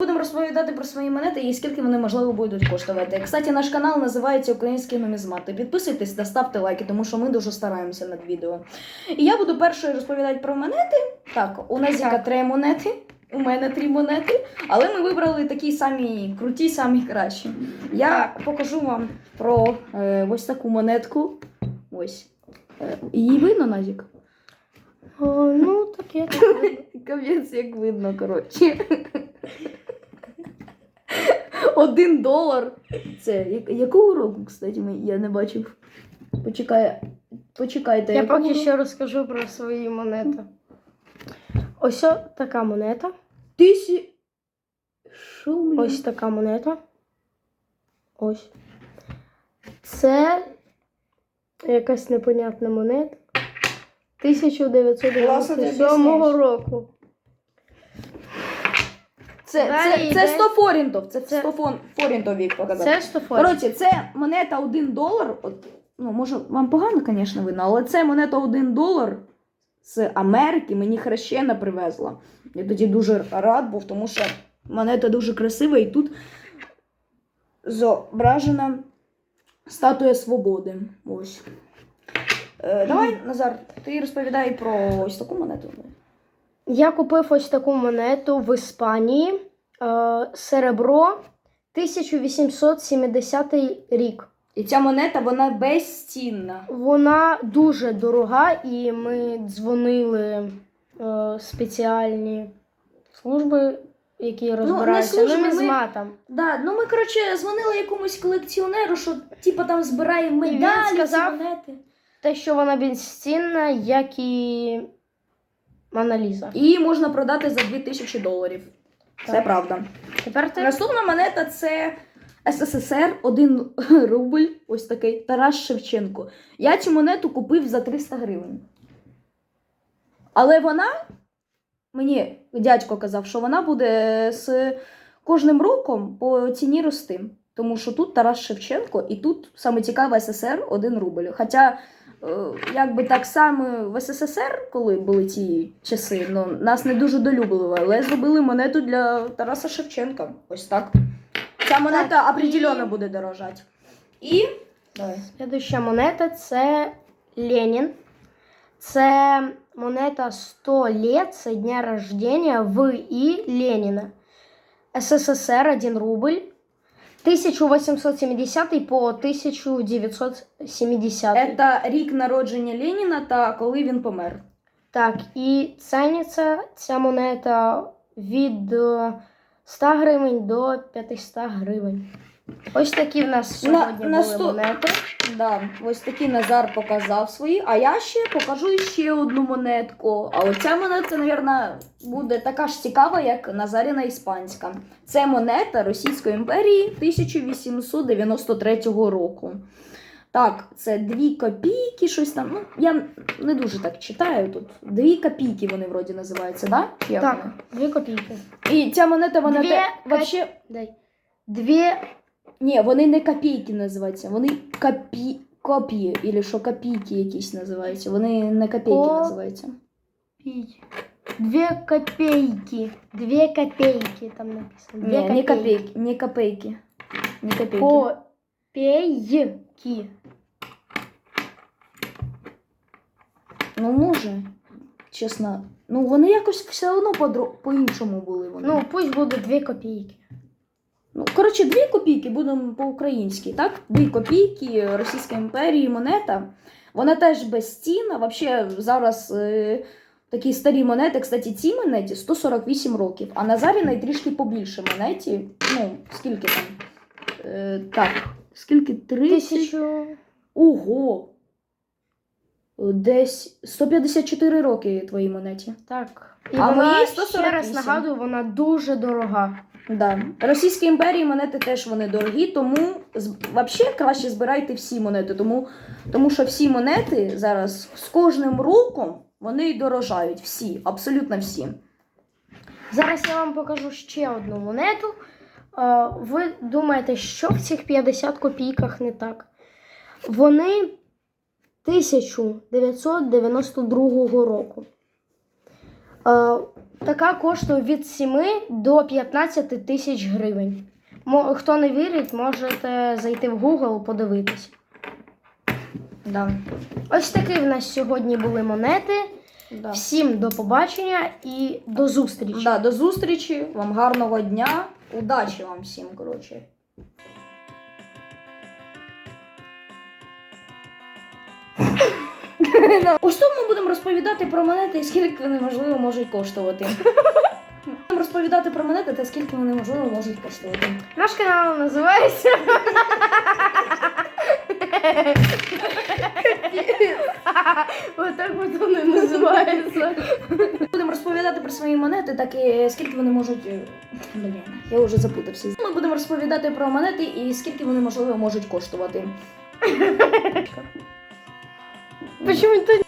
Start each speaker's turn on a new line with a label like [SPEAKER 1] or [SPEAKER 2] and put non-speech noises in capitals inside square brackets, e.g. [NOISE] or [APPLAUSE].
[SPEAKER 1] Будемо розповідати про свої монети і скільки вони можливо будуть коштувати. Кстати, наш канал називається Українські нумізмати. Підписуйтесь та ставте лайки, тому що ми дуже стараємося над відео. І я буду першою розповідати про монети. Так, у Назіка три монети, у мене три монети, але ми вибрали такі самі круті, самі кращі. Я покажу вам про е, ось таку монетку. Ось. Е, її видно, Назік?
[SPEAKER 2] О, ну, таке. [LAUGHS]
[SPEAKER 1] Капець, як видно, коротше. Один долар. Це якого року, кстати, я не бачив. Почекай, почекайте.
[SPEAKER 2] Я поки
[SPEAKER 1] року?
[SPEAKER 2] що розкажу про свої монети. Ось о- така монета.
[SPEAKER 1] Тисі... Блін?
[SPEAKER 2] Ось така монета. Ось. Це якась непонятна монета. 1997 року.
[SPEAKER 1] Це,
[SPEAKER 2] Далі
[SPEAKER 1] це, це
[SPEAKER 2] йде-
[SPEAKER 1] 100 форінтов. Це,
[SPEAKER 2] Це-
[SPEAKER 1] 100 фон, форінтов вік показав.
[SPEAKER 2] Це 100 фото.
[SPEAKER 1] Коротше, це монета 1 долар. От, ну, може, вам погано, звісно, видно, але це монета 1 долар з Америки мені хрещена привезла. Я тоді дуже рад був, тому що монета дуже красива, і тут зображена статуя свободи. Ось. Е, давай, Назар, ти розповідай про ось таку монету.
[SPEAKER 2] Я купив ось таку монету в Іспанії. Е, серебро 1870 рік.
[SPEAKER 1] І ця монета, вона безцінна.
[SPEAKER 2] Вона дуже дорога, і ми дзвонили е, спеціальні служби, які розбираються
[SPEAKER 1] служби, ми-
[SPEAKER 2] нумізматам.
[SPEAKER 1] Да, ну ми, коротше, дзвонили якомусь колекціонеру, що типа там збираємо
[SPEAKER 2] І він сказав-
[SPEAKER 1] монети.
[SPEAKER 2] Те, що вона безцінна, як і Моналіза.
[SPEAKER 1] І її можна продати за 2000 доларів. Це правда.
[SPEAKER 2] Тепер ти
[SPEAKER 1] Наступна монета це СССР, 1 [LAUGHS] рубль, ось такий Тарас Шевченко. Я цю монету купив за 300 гривень. Але вона, мені дядько казав, що вона буде з кожним роком по ціні рости. Тому що тут Тарас Шевченко і тут саме цікаве СССР 1 рубль. Хоча, е, якби так само в СССР, коли були ті часи, ну, нас не дуже долюбили, але зробили монету для Тараса Шевченка. Ось так. Ця монета
[SPEAKER 2] Так,
[SPEAKER 1] определенно
[SPEAKER 2] і-
[SPEAKER 1] буде дорожати. І. Давай.
[SPEAKER 2] Слідуща монета це Ленін. Це монета 100 лет со дня рождения В. І. Леніна. СССР 1 рубль. 1870 по 1970.
[SPEAKER 1] Це рік народження Леніна та коли він помер.
[SPEAKER 2] Так, і ціниться ця монета від е, 100 гривень до 500 гривень. Ось такі в нас сьогодні
[SPEAKER 1] на
[SPEAKER 2] були монети.
[SPEAKER 1] Да, ось такий Назар показав свої, а я ще покажу ще одну монетку. А оця монетка, мабуть, буде така ж цікава, як Назаріна іспанська. Це монета Російської імперії 1893 року. Так, це дві копійки, щось там. Ну, я не дуже так читаю тут. Дві копійки вони вроді називаються, да? Як
[SPEAKER 2] Так, дві копійки.
[SPEAKER 1] І ця монета, вона
[SPEAKER 2] Дві
[SPEAKER 1] вообще.
[SPEAKER 2] Дай. Дві
[SPEAKER 1] Ні, вони не копійки називаються, вони копі... копії, або що копійки якісь називаються. Вони не копійки
[SPEAKER 2] Ко-
[SPEAKER 1] називаються.
[SPEAKER 2] Дві копійки. Дві копійки там написано. Дві
[SPEAKER 1] Ні, не копійки, не копійки. Не копійки.
[SPEAKER 2] Копійки.
[SPEAKER 1] Ну, може, чесно. Ну, вони якось все одно по-іншому були вони.
[SPEAKER 2] Ну, пусть буде дві копійки.
[SPEAKER 1] Коротше, дві копійки будемо по-українськи, так? Дві копійки Російської імперії, монета. Вона теж безцінна. Взагалі, зараз е, такі старі монети, кстати, цій монеті 148 років, а Назаріна й трішки побільше монеті. Ну, скільки там? Е, так, скільки? 30?
[SPEAKER 2] Тисячу.
[SPEAKER 1] Ого! Десь 154 роки твоїй монеті.
[SPEAKER 2] Так. І
[SPEAKER 1] А
[SPEAKER 2] вона, ще раз нагадую, вона дуже дорога.
[SPEAKER 1] Да. Російській імперії монети теж вони дорогі, тому взагалі краще збирайте всі монети, тому, тому що всі монети зараз з кожним роком вони дорожають. Всі, абсолютно всі.
[SPEAKER 2] Зараз я вам покажу ще одну монету. Е, Ви думаєте, що в цих 50 копійках не так? Вони 1992 року. Е, така коштує від 7 до 15 тисяч гривень. Мо- Хто не вірить, можете зайти в Google подивитись.
[SPEAKER 1] Да.
[SPEAKER 2] Ось такі в нас сьогодні були монети.
[SPEAKER 1] Да.
[SPEAKER 2] Всім до побачення і до зустрічі.
[SPEAKER 1] Да, до зустрічі, вам гарного дня, удачі вам всім, коротше. [LAUGHS] Ось тут ми будемо розповідати про монети і скільки вони можливо можуть коштувати. [LAUGHS] Будемо розповідати про монети та скільки вони можливо можуть коштувати.
[SPEAKER 2] Наш канал називається. [LAUGHS] Отак от воно і називається.
[SPEAKER 1] Будемо розповідати про свої монети, так і скільки вони можуть. е, Блін, я вже запутався. Ми будемо розповідати про монети і скільки вони можливо можуть коштувати.
[SPEAKER 2] Почему то